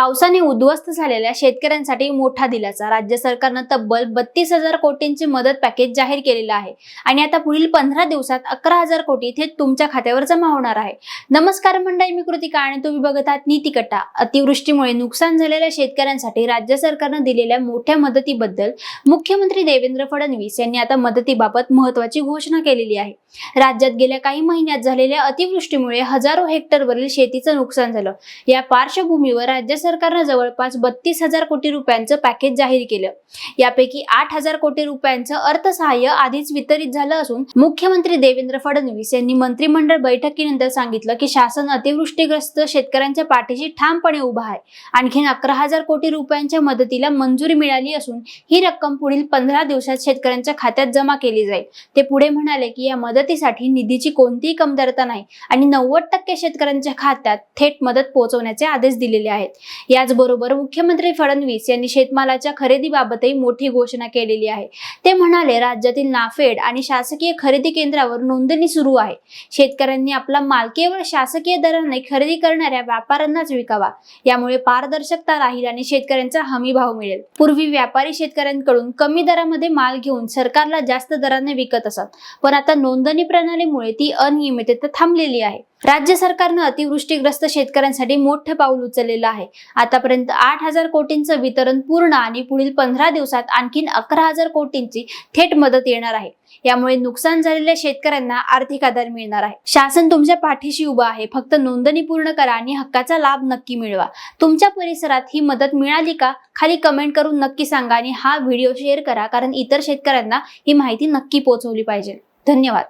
पावसाने उद्ध्वस्त झालेल्या शेतकऱ्यांसाठी मोठा दिलासा. राज्य सरकारनं तब्बल बत्तीस हजार कोटींचे मदत पॅकेज जाहीर केलेलं आहे. आणि आता पुढील पंधरा दिवसात अकरा हजार कोटी थेट तुमच्या खात्यावर जमा होणार आहे. नमस्कार मंडळी मी कृतिका आणि तुम्ही बघत आहात नीतिकट्टा अतिवृष्टीमुळे नुकसान झालेल्या शेतकऱ्यांसाठी राज्य सरकारनं दिलेल्या मोठ्या मदतीबद्दल मुख्यमंत्री देवेंद्र फडणवीस यांनी आता मदतीबाबत महत्वाची घोषणा केलेली आहे. राज्यात गेल्या काही महिन्यात झालेल्या अतिवृष्टीमुळे हजारो हेक्टरवरील शेतीचं नुकसान झालं. या पार्श्वभूमीवर राज्य सरकारनं जवळपास बत्तीस हजार कोटी रुपयांचं पॅकेज जाहीर केलं. यापैकी आठ हजार कोटी रुपयांचं अर्थसहाय्य आधीच वितरित झालं असून मुख्यमंत्री देवेंद्र फडणवीस यांनी मंत्रिमंडळ बैठकीनंतर सांगितलं की शासन अतिवृष्टीग्रस्त शेतकऱ्यांच्या पाठीशी ठामपणे उभा आहे. आणखीन अकरा हजार कोटी रुपयांच्या मदतीला मंजुरी मिळाली असून ही रक्कम पुढील पंधरा दिवसात शेतकऱ्यांच्या खात्यात जमा केली जाईल. ते पुढे म्हणाले की या मदतीसाठी निधीची कोणतीही कमतरता नाही आणि नव्वद टक्के शेतकऱ्यांच्या खात्यात थेट मदत पोहोचवण्याचे आदेश दिलेले आहेत. याचबरोबर मुख्यमंत्री फडणवीस यांनी शेतमालाच्या खरेदीबाबतही मोठी घोषणा केलेली आहे. ते म्हणाले राज्यातील नाफेड आणि शासकीय खरेदी केंद्रावर नोंदणी सुरू आहे. शेतकऱ्यांनी आपला माल केवळ शासकीय दराने खरेदी करणाऱ्या व्यापाऱ्यांनाच विकावा. यामुळे पारदर्शकता राहील आणि शेतकऱ्यांचा हमी भाव मिळेल. पूर्वी व्यापारी शेतकऱ्यांकडून कमी दरामध्ये माल घेऊन सरकारला जास्त दराने विकत असत पण आता नोंदणी प्रणालीमुळे ती अनियमितता थांबलेली आहे. राज्य सरकारनं अतिवृष्टीग्रस्त शेतकऱ्यांसाठी मोठं पाऊल उचललेलं आहे. आतापर्यंत आठ हजार कोटींचं वितरण पूर्ण आणि पुढील पंधरा दिवसात आणखीन अकरा हजार कोटींची थेट मदत येणार आहे. यामुळे नुकसान झालेल्या शेतकऱ्यांना आर्थिक आधार मिळणार आहे. शासन तुमच्या पाठीशी उभं आहे. फक्त नोंदणी पूर्ण करा आणि हक्काचा लाभ नक्की मिळवा. तुमच्या परिसरात ही मदत मिळाली का? खाली कमेंट करून नक्की सांगा आणि हा व्हिडिओ शेअर करा कारण इतर शेतकऱ्यांना ही माहिती नक्की पोहोचवली पाहिजे. धन्यवाद.